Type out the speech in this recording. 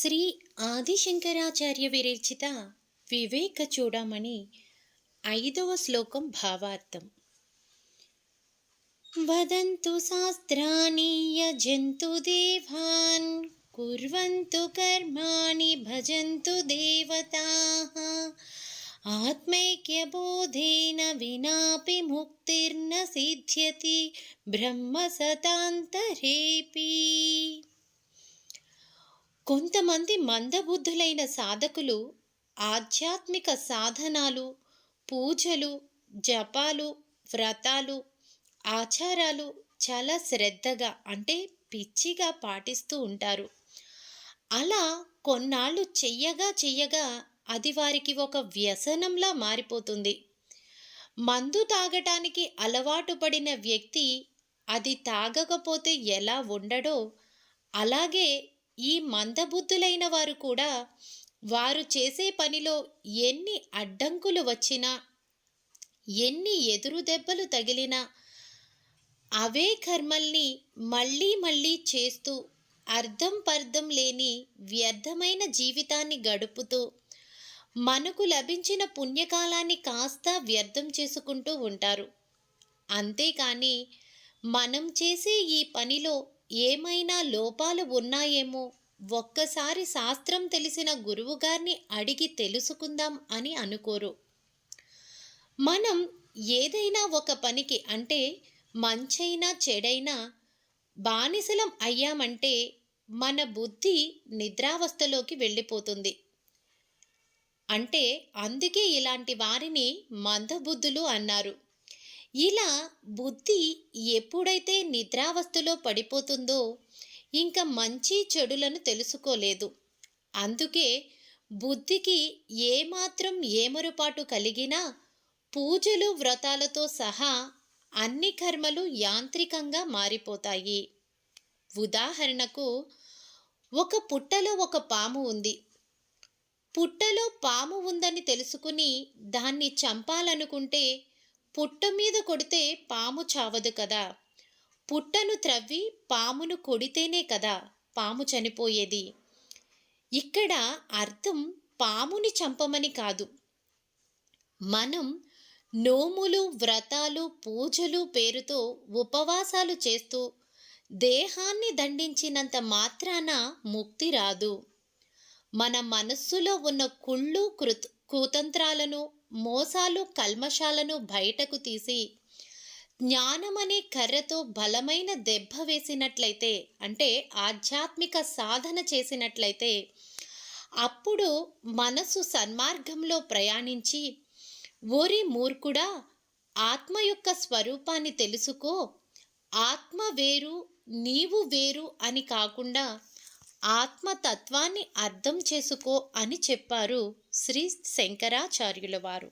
శ్రీ ఆదిశంకరాచార్య విరచిత వివేక చూడమని ఐదవ శ్లోకం భావార్థం. వదంతు శాస్త్రాన్ని యజంతు దేవాన్ కుర్వంతు కర్మాణి భజంతు దేవతా. ఆత్మైక్యబోధేన వినాపి ముక్తిర్న సిద్ధ్యతి బ్రహ్మ సతాంతరేపీ. కొంతమంది మందబుద్ధులైన సాధకులు ఆధ్యాత్మిక సాధనాలు పూజలు జపాలు వ్రతాలు ఆచారాలు చాలా శ్రద్ధగా అంటే పిచ్చిగా పాటిస్తూ ఉంటారు. అలా కొన్నాళ్ళు చెయ్యగా చెయ్యగా అది వారికి ఒక వ్యసనంలా మారిపోతుంది. మందు తాగటానికి అలవాటు పడిన వ్యక్తి అది తాగకపోతే ఎలా ఉండడో అలాగే ఈ మందబుద్ధులైన వారు కూడా వారు చేసే పనిలో ఎన్ని అడ్డంకులు వచ్చినా ఎన్ని ఎదురు దెబ్బలు తగిలినా అవే కర్మల్ని మళ్ళీ మళ్ళీ చేస్తూ అర్థం పర్థం లేని వ్యర్థమైన జీవితాన్ని గడుపుతూ మనకు లభించిన పుణ్యకాలాన్ని కాస్త వ్యర్థం చేసుకుంటూ ఉంటారు. అంతేకాని మనం చేసే ఈ పనిలో ఏమైనా లోపాలు ఉన్నాయేమో? ఒక్కసారి శాస్త్రం తెలిసిన గురువుగారిని అడిగి తెలుసుకుందాం అని అనుకోరు. మనం ఏదైనా ఒక పనికి అంటే మంచైనా చెడైనా బానిసలం అయ్యామంటే మన బుద్ధి నిద్రావస్థలోకి వెళ్ళిపోతుంది. అంటే అందుకే ఇలాంటి వారిని మందబుద్ధులు అన్నారు. ఇలా బుద్ధి ఎప్పుడైతే నిద్రావస్థలో పడిపోతుందో ఇంకా మంచి చెడులను తెలుసుకోలేదు. అందుకే బుద్ధికి ఏమాత్రం ఏమరుపాటు కలిగినా పూజలు వ్రతాలతో సహా అన్ని కర్మలు యాంత్రికంగా మారిపోతాయి. ఉదాహరణకు ఒక పుట్టలో ఒక పాము ఉంది. పుట్టలో పాము ఉందని తెలుసుకుని దాన్ని చంపాలనుకుంటే పుట్ట మీద కొడితే పాము చావదు కదా. పుట్టను త్రవ్వి పామును కొడితేనే కదా పాము చనిపోయేది. ఇక్కడ అర్థం పాముని చంపమని కాదు. మనం నోములు వ్రతాలు పూజలు పేరుతో ఉపవాసాలు చేస్తూ దేహాన్ని దండించినంత మాత్రాన ముక్తి రాదు. మన మనస్సులో ఉన్న కుళ్ళు కృత్ కుతంత్రాలను మోసాలు కల్మషాలను బయటకు తీసి జ్ఞానమనే కర్రతో బలమైన దెబ్బ వేసినట్లయితే అంటే ఆధ్యాత్మిక సాధన చేసినట్లయితే అప్పుడు మనసు సన్మార్గంలో ప్రయాణించి ఓరి మూర్ఖుడా ఆత్మ యొక్క స్వరూపాన్ని తెలుసుకో. ఆత్మ వేరు నీవు వేరు అని కాకుండా ఆత్మతత్వాన్ని అర్థం చేసుకో అని చెప్పారు శ్రీ శంకరాచార్యుల వారు.